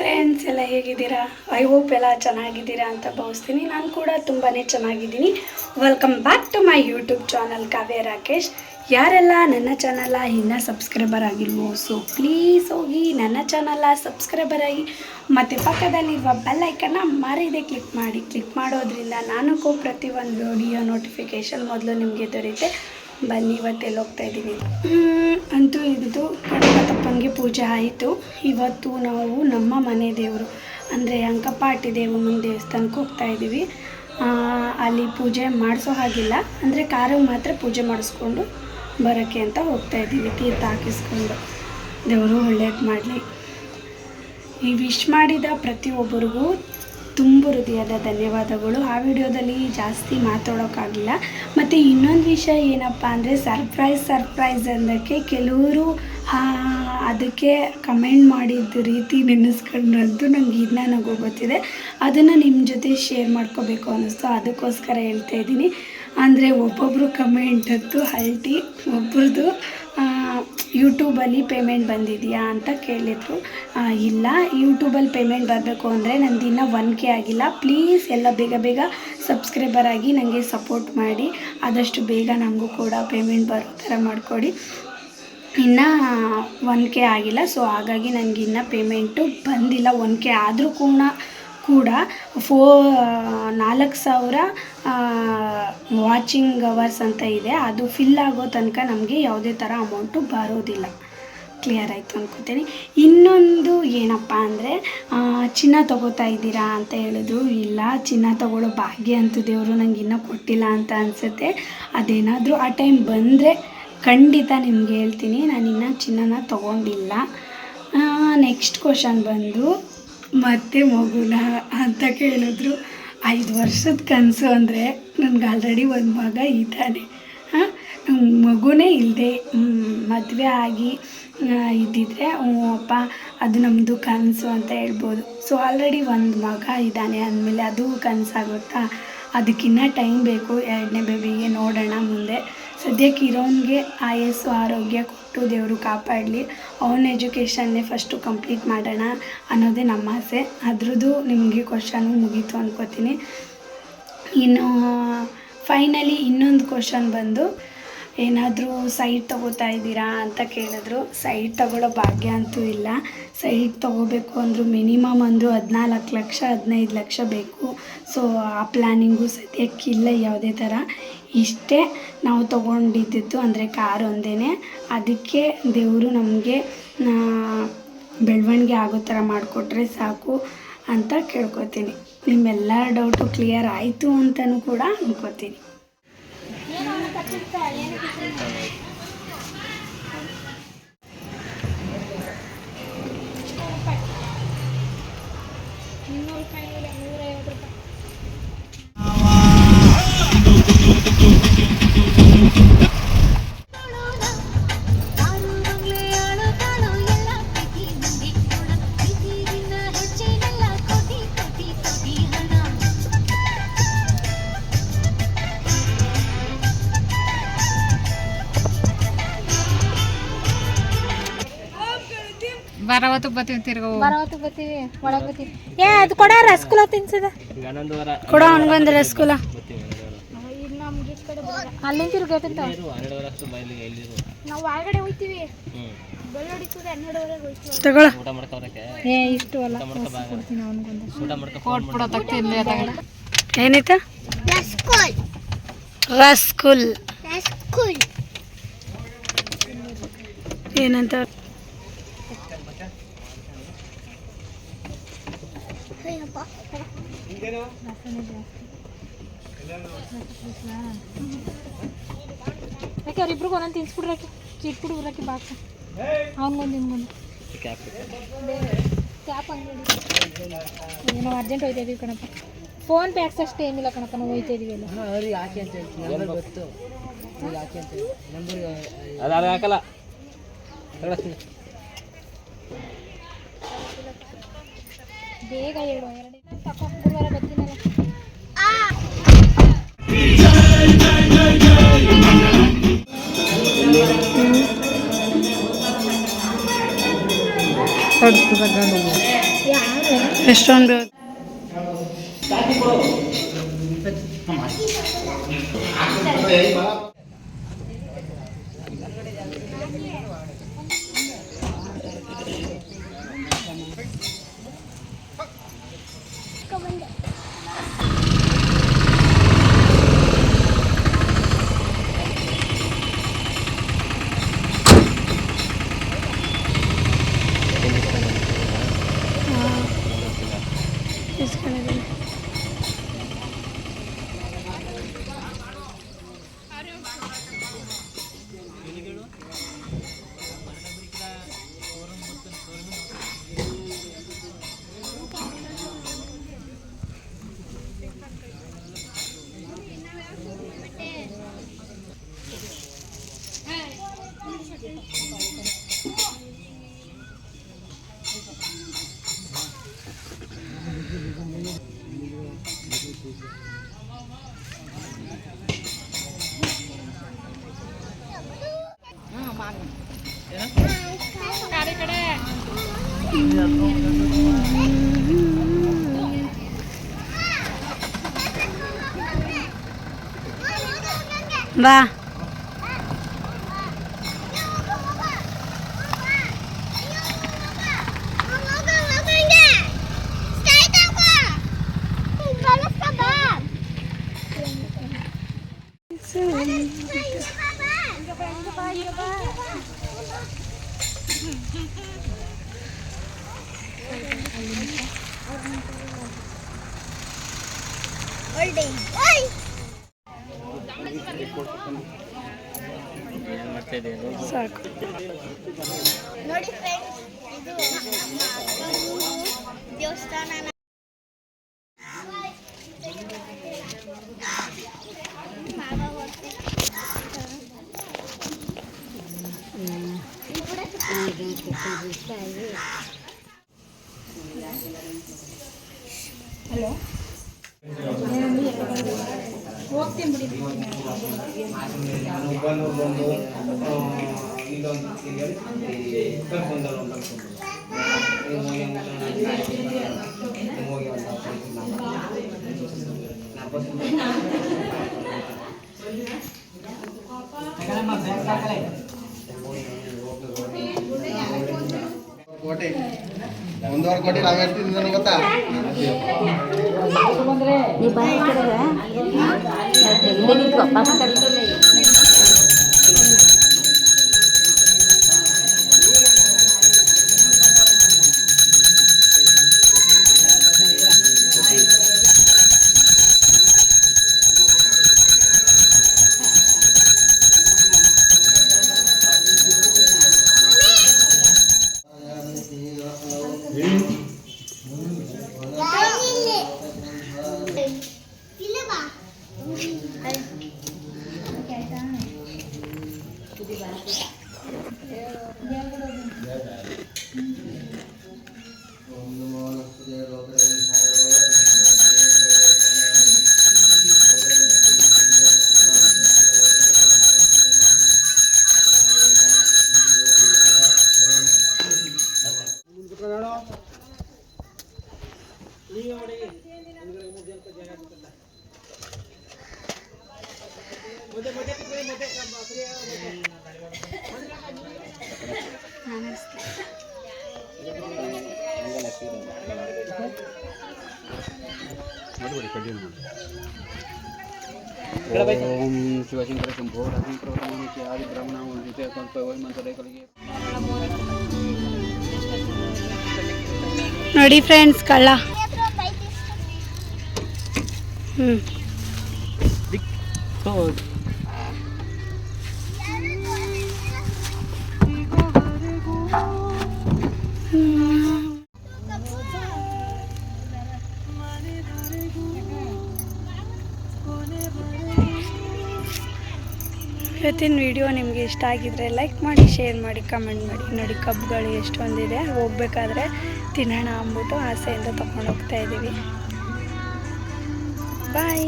Friends ಎಲ್ಲ ಹೇಗಿದ್ದೀರಾ? I hope ಎಲ್ಲ ಚೆನ್ನಾಗಿದ್ದೀರಾ ಅಂತ ಭಾವಿಸ್ತೀನಿ. ನಾನು ಕೂಡ ತುಂಬಾ ಚೆನ್ನಾಗಿದ್ದೀನಿ. Welcome back to my YouTube channel Kavya Rakesh ಯಾರೆಲ್ಲ ನನ್ನ ಚಾನಲ ಇನ್ನೂ ಸಬ್ಸ್ಕ್ರೈಬರ್ ಆಗಿಲ್ವೋ ಸೊ ಪ್ಲೀಸ್ ಹೋಗಿ ನನ್ನ ಚಾನಲ ಸಬ್ಸ್ಕ್ರೈಬರ್ ಆಗಿ ಮತ್ತು ಪಕ್ಕದಲ್ಲಿರುವ ಬೆಲ್ ಐಕನ್ನ ಮರೀದೆ ಕ್ಲಿಕ್ ಮಾಡಿ. ಕ್ಲಿಕ್ ಮಾಡೋದ್ರಿಂದ ನಾನಕ್ಕೂ ಪ್ರತಿಯೊಂದು ವಿಡಿಯೋ ನೋಟಿಫಿಕೇಷನ್ ಮೊದಲು ನಿಮಗೆ ದೊರೆಯುತ್ತೆ. ಬನ್ನಿ ಇವತ್ತೆಲ್ಲ ಹೋಗ್ತಾ ಇದ್ದೀನಿ ಅಂತೂ ಇದು ಗಣಪತಪ್ಪನಿಗೆ ಪೂಜೆ ಆಯಿತು. ಇವತ್ತು ನಾವು ನಮ್ಮ ಮನೆ ದೇವರು, ಅಂದರೆ ಅಂಕಪಾಟಿ ದೇವಮ್ಮನ ದೇವಸ್ಥಾನಕ್ಕೆ ಹೋಗ್ತಾ ಇದ್ದೀವಿ ಅಲ್ಲಿ ಪೂಜೆ ಮಾಡಿಸೋ ಹಾಗಿಲ್ಲ. ಅಂದರೆ ಕಾರಿಗೆ ಮಾತ್ರ ಪೂಜೆ ಮಾಡಿಸ್ಕೊಂಡು ಬರೋಕ್ಕೆ ಅಂತ ಹೋಗ್ತಾ ಇದ್ದೀವಿ ತೀರ್ಥ ಹಾಕಿಸ್ಕೊಂಡು. ದೇವರು ಒಳ್ಳೇದು ಮಾಡಲಿ. ಈ ವಿಶ್ ಮಾಡಿದ ಪ್ರತಿಯೊಬ್ಬರಿಗೂ ತುಂಬ ಹೃದಯದ ಧನ್ಯವಾದಗಳು. ಆ ವಿಡಿಯೋದಲ್ಲಿ ಜಾಸ್ತಿ ಮಾತಾಡೋಕ್ಕಾಗಿಲ್ಲ. ಮತ್ತು ಇನ್ನೊಂದು ವಿಷಯ ಏನಪ್ಪ ಅಂದರೆ ಸರ್ಪ್ರೈಸ್ ಸರ್ಪ್ರೈಸ್ ಅಂದಕ್ಕೆ ಕೆಲವರು ಅದಕ್ಕೆ ಕಮೆಂಟ್ ಮಾಡಿದ ರೀತಿ ನೆನೆಸ್ಕೊಂಡ್ರಂತೂ ನಂಗೆ ಇದನ್ನ ನಗು ಗೊತ್ತಿದೆ. ಅದನ್ನು ನಿಮ್ಮ ಜೊತೆ ಶೇರ್ ಮಾಡ್ಕೋಬೇಕು ಅನ್ನಿಸ್ತು. ಅದಕ್ಕೋಸ್ಕರ ಹೇಳ್ತಾ ಇದ್ದೀನಿ. ಅಂದರೆ ಒಬ್ಬೊಬ್ಬರು ಕಮೆಂಟ್ ಅಂತೂ ಹಲ್ಟಿ ಒಬ್ರದ್ದು ಯೂಟ್ಯೂಬಲ್ಲಿ ಪೇಮೆಂಟ್ ಬಂದಿದೆಯಾ ಅಂತ ಕೇಳಿದರು. ಇಲ್ಲ ಯೂಟ್ಯೂಬಲ್ಲಿ ಪೇಮೆಂಟ್ ಬರಬೇಕು ಅಂದರೆ ನಂದು ಇನ್ನೂ ಒನ್ ಕೆ ಆಗಿಲ್ಲ. ಪ್ಲೀಸ್ ಎಲ್ಲ ಬೇಗ ಬೇಗ ಸಬ್ಸ್ಕ್ರೈಬರ್ ಆಗಿ ನನಗೆ ಸಪೋರ್ಟ್ ಮಾಡಿ. ಆದಷ್ಟು ಬೇಗ ನನಗೂ ಕೂಡ ಪೇಮೆಂಟ್ ಬರೋ ಥರ ಮಾಡಿಕೊಡಿ. ಇನ್ನೂ ಒನ್ ಕೆ ಆಗಿಲ್ಲ ಸೊ ಹಾಗಾಗಿ ನನಗೆ ಇನ್ನೂ ಪೇಮೆಂಟು ಬಂದಿಲ್ಲ ಒನ್ ಕೆ ಆದರೂ ಕೂಡ ಕೂಡ ಫೋ ನಾಲ್ಕು ಸಾವಿರ ವಾಚಿಂಗ್ ಅವರ್ಸ್ ಅಂತ ಇದೆ. ಅದು ಫಿಲ್ ಆಗೋ ತನಕ ನಮಗೆ ಯಾವುದೇ ಥರ ಅಮೌಂಟು ಬರೋದಿಲ್ಲ. ಕ್ಲಿಯರ್ ಆಯಿತು ಅನ್ಕೋತೀನಿ. ಇನ್ನೊಂದು ಏನಪ್ಪ ಅಂದರೆ ಚಿನ್ನ ತಗೋತಾ ಇದ್ದೀರಾ ಅಂತ ಹೇಳಿದ್ರು. ಇಲ್ಲ, ಚಿನ್ನ ತೊಗೊಳ್ಳೋ ಭಾಗ್ಯ ಅಂತೂ ದೇವರು ನಂಗೆ ಇನ್ನೂ ಕೊಟ್ಟಿಲ್ಲ ಅಂತ ಅನಿಸುತ್ತೆ. ಅದೇನಾದರೂ ಆ ಟೈಮ್ ಬಂದರೆ ಖಂಡಿತ ನಿಮ್ಗೆ ಹೇಳ್ತೀನಿ. ನಾನು ಇನ್ನೂ ಚಿನ್ನನ ತೊಗೊಂಡಿಲ್ಲ. ನೆಕ್ಸ್ಟ್ ಕ್ವಶನ್ ಬಂದು ಮತ್ತೆ ಮಗುನ ಅಂತ ಕೇಳಿದ್ರು. ಐದು ವರ್ಷದ ಕನಸು ಅಂದರೆ ನನಗೆ ಆಲ್ರೆಡಿ ಒಂದು ಮಗ ಇದ್ದಾನೆ. ಹಾಂ? ಮಗುನೇ ಇಲ್ಲದೆ ಮದುವೆ ಆಗಿ ಇದ್ದಿದ್ರೆ ಅಪ್ಪ, ಅದು ನಮ್ಮದು ಕನಸು ಅಂತ ಹೇಳ್ಬೋದು. ಸೊ ಆಲ್ರೆಡಿ ಒಂದು ಮಗ ಇದ್ದಾನೆ ಅಂದಮೇಲೆ ಅದು ಕನಸಾಗುತ್ತಾ? ಅದಕ್ಕಿನ್ನ ಟೈಮ್ ಬೇಕು. ಎರಡನೇ ಬೇಬಿಗೆ ನೋಡೋಣ ಮುಂದೆ. ಸದ್ಯಕ್ಕೆ ಇರೋನಿಗೆ ಆಯಸ್ಸು, ಆರೋಗ್ಯ ಕೊಟ್ಟು ದೇವರು ಕಾಪಾಡಲಿ. ಅವನ ಎಜುಕೇಷನ್ನೇ ಫಸ್ಟು ಕಂಪ್ಲೀಟ್ ಮಾಡೋಣ ಅನ್ನೋದೇ ನಮ್ಮ ಆಸೆ. ಅದ್ರದ್ದು ನಿಮಗೆ ಕ್ವಶನು ಮುಗೀತು ಅಂದ್ಕೋತೀನಿ ಇನ್ನು ಫೈನಲಿ ಇನ್ನೊಂದು ಕ್ವಶನ್ ಬಂದು ಏನಾದರೂ ಸೈಟ್ ತೊಗೋತಾ ಇದ್ದೀರಾ ಅಂತ ಕೇಳಿದ್ರು. ಸೈಟ್ ತೊಗೊಳ್ಳೋ ಭಾಗ್ಯ ಅಂತೂ ಇಲ್ಲ. ಸೈಟ್ ತೊಗೋಬೇಕು ಅಂದರೂ ಮಿನಿಮಮ್ ಅಂದರೂ ಹದಿನಾಲ್ಕು ಲಕ್ಷ, ಹದಿನೈದು ಲಕ್ಷ ಬೇಕು. ಸೊ ಆ ಪ್ಲ್ಯಾನಿಂಗು ಸದ್ಯಕ್ಕಿಲ್ಲ ಯಾವುದೇ ಥರ. ಇಷ್ಟೇ ನಾವು ತೊಗೊಂಡಿದ್ದು ಅಂದರೆ ಕಾರ್ ಒಂದೇ ಅದಕ್ಕೆ ದೇವರು ನಮಗೆ ಬೆಳವಣಿಗೆ ಆಗೋ ಥರ ಮಾಡಿಕೊಟ್ರೆ ಸಾಕು ಅಂತ ಕೇಳ್ಕೊತೀನಿ. ನಿಮ್ಮೆಲ್ಲ ಡೌಟು ಕ್ಲಿಯರ್ ಆಯಿತು ಅಂತಲೂ ಕೂಡ ಅನ್ಕೋತೀನಿ. 这咋连着个视 ಬರವತ್ತು ಬತ್ತೀವಿ ತಿರ್ಗ ಬರವತ್ತು ಒಳಗೆ ಬರ್ತೀವಿ. ಏ ಅದು ಕೊಡ ರಸಗುಲ್ಲ ತಿನ್ಸದ. ಕೊಡೋ ಅವನಿಗೊಂದು ರಸಗುಲ್ಲ ಅಲ್ಲಿಂದ ತಿರ್ಗೋತಂತ ನಾವು ಒಳಗಡೆ ಹೋಗ್ತೀವಿ ತಗೊಳ ಏ ಇಷ್ಟು ಅಲ್ಲ. ಕೊಡ್ತೀನಿ ಅವನಿಗೊಂದು. ಕೊಟ್ಬಿಡೋ ತಗ್ತಿಲ್ಲ ತಗಡ ಏನಿತ್ತು? ರಸ್ಕುಲ್. ಏನಂತ? ಯಾಕೆ ಅವ್ರಿಬ್ರಿಗೆ ಒಂದೊಂದು ತಿನ್ಸ್ಬಿಡ್ರಕ್ಕೆ ಚಿಟ್ಬಿಡು ಬರಕ್ಕೆ ಬಾಕ್ಸ್ ಅವನಿಗೊಂದು ನಿಮ್ಗೊಂದು ಕ್ಯಾಪ್ ಅಂಗಡಿ ಏನೋ ಅರ್ಜೆಂಟ್ ಹೋಯ್ತಾ ಇದೀವಿ ಕಣಪ್ಪ ಫೋನ್ ಪೇ ಆಕ್ಸಸ್ ಅಷ್ಟೇ ಏನಿಲ್ಲ ಕಣಪ್ಪ ನಾವು ಹೋಯ್ತಾ ಇದೀವಿ ಎಲ್ಲ ಅದು ಹಾಕಲ್ಲ ಬೇಗ ಹೇಳು ಎರಡೇ ತಗೊಂಡು ಬರ വാ. ಎಷ್ಟೊಂದು ಇಸ್ಕೊಂಡಿದ್ದೀನಿ ಬಾ ಸಾಕು. ನೋಡಿ ಫ್ರೆಂಡ್ಸ್ ಇದು ನಮ್ಮ ದೇವಸ್ಥಾನ. ಕೋಟೆ ಒಂದೂವರೆ ಕೋಟಿ ನಾವು ಹೇಳ್ತೀನಿ ನನಗೆ ಗೊತ್ತಾ ಇಲ್ಲ ಓಂ ಶಿವಶಂಕರ ಶಂಭೋ ರಾಜಿ ಆದಿ ಬ್ರಹ್ಮಣ ನೋಡಿ ಫ್ರೆಂಡ್ಸ್ ಕಳ್ಳ. ಹ್ಞೂ ಇವತ್ತಿನ ವಿಡಿಯೋ ನಿಮಗೆ ಇಷ್ಟ ಆಗಿದ್ರೆ ಲೈಕ್ ಮಾಡಿ ಶೇರ್ ಮಾಡಿ ಕಮೆಂಟ್ ಮಾಡಿ. ನೋಡಿ ಕಬ್ಬುಗಳು ಎಷ್ಟೊಂದಿದೆ. ಹೋಗ್ಬೇಕಾದ್ರೆ ತಿನ್ನೋಣ ಅಂದ್ಬಿಟ್ಟು ಆಸೆಯಿಂದ ತೊಗೊಂಡು ಹೋಗ್ತಾ ಇದ್ದೀವಿ ಬಾಯ್